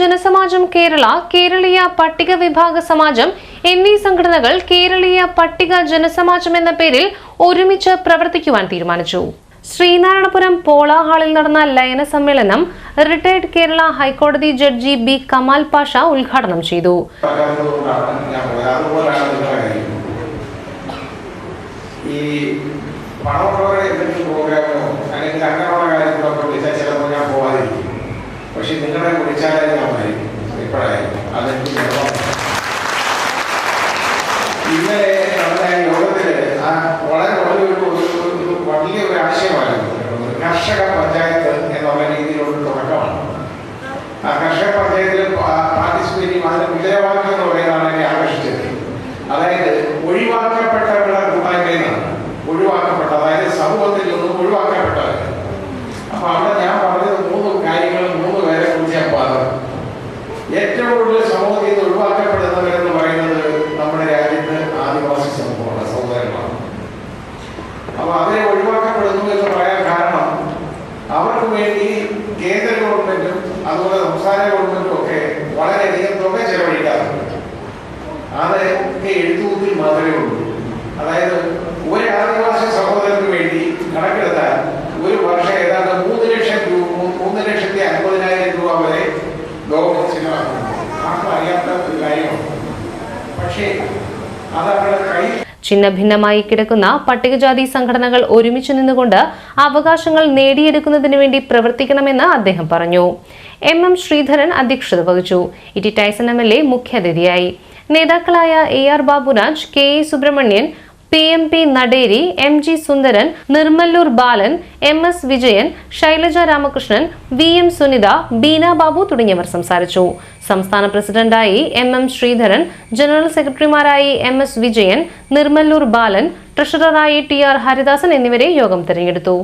ജനസമാജം കേരള കേരളീയ പട്ടിക വിഭാഗ സമാജം എന്നീ സംഘടനകൾ കേരളീയ പട്ടിക ജനസമാജം എന്ന പേരിൽ ഒരുമിച്ച് പ്രവർത്തിക്കുവാൻ തീരുമാനിച്ചു. ശ്രീനാരായണപുരം പോള ഹാളിൽ നടന്ന ലയന സമ്മേളനം റിട്ടയർഡ് കേരള ഹൈക്കോടതി ജഡ്ജി ബി കമാൽ പാഷ ഉദ്ഘാടനം ചെയ്തു. ഈ പണമുള്ളവരെ എന്തെങ്കിലും പ്രോഗ്രാമോ അല്ലെങ്കിൽ അങ്ങനെയുള്ള ഇന്നലെ നമ്മുടെ യോഗത്തിൽ വളരെ വളരെ ഒരു- വലിയ ഒരു ആശയമായിരുന്നു. കർഷക പഞ്ചായത്ത് എന്നുള്ള രീതിയിലുള്ള തുടക്കമാണ്. ആ കർഷക പഞ്ചായത്തിൽ പാർട്ടിസിപ്പേറ്റ് അതിന്റെ മുദ്രാവാക്യം എന്ന് പറയുന്നതാണ് എന്നെ ആകർഷിച്ചത്. അതായത് ഒഴിവാക്കപ്പെട്ടവരുടെ കൂട്ടായ്മയാണ് ഒഴിവാക്കപ്പെട്ട അതായത് സമൂഹത്തിൽ നിന്നും ഒഴിവാക്കപ്പെട്ടവർ. അപ്പൊ അവിടെ ഞാൻ പറഞ്ഞത് മൂന്ന് കാര്യങ്ങൾ മൂന്ന് പേരെ കുറിച്ച് ഞാൻ പറഞ്ഞു. ഏറ്റവും കൂടുതൽ ഗവൺമെന്റും അതുപോലെ സംസ്ഥാന ഗവൺമെന്റും ഒക്കെ വളരെയധികം തുക ചെലവഴിക്കാറുണ്ട് അതൊക്കെ എഴുത്തുകൂത്തിൽ മാത്രമേ ഉള്ളൂ. അതായത് ഒരു ആദിവാസി സഹോദരന് വേണ്ടി കണക്കെടുത്താൽ ഒരു വർഷം ഏതാണ്ട് മൂന്ന് ലക്ഷം രൂപ മൂന്ന് ലക്ഷത്തി അൻപതിനായിരം രൂപ വരെ ഗവൺമെന്റ് ചിലവാക്കുന്നുണ്ട്. ആർക്കും അറിയാത്ത ഒരു കാര്യമാണ്. പക്ഷേ അത് അവരുടെ കൈ ഛിന്ന ഭിന്നമായി കിടക്കുന്ന പട്ടികജാതി സംഘടനകൾ ഒരുമിച്ച് നിന്നുകൊണ്ട് അവകാശങ്ങൾ നേടിയെടുക്കുന്നതിന് വേണ്ടി പ്രവർത്തിക്കണമെന്ന് അദ്ദേഹം പറഞ്ഞു. എം എം ശ്രീധരൻ അധ്യക്ഷത വഹിച്ചു. E T Tyson M L A മുഖ്യാതിഥിയായി. നേതാക്കളായ A R Baburaj K A Subrahmanian P M P Nateri M G Sundaran Nirmallur Balan M S Vijayan Shailaja Ramakrishnan V M Sunitha Beena Babu തുടങ്ങിയവർ സംസാരിച്ചു. സംസ്ഥാന പ്രസിഡന്റായി M M Sreedharan general സെക്രട്ടറിമാരായി M S Vijayan Nirmallur Balan ട്രഷററായി T R Haridasan എന്നിവരെ യോഗം തെരഞ്ഞെടുത്തു.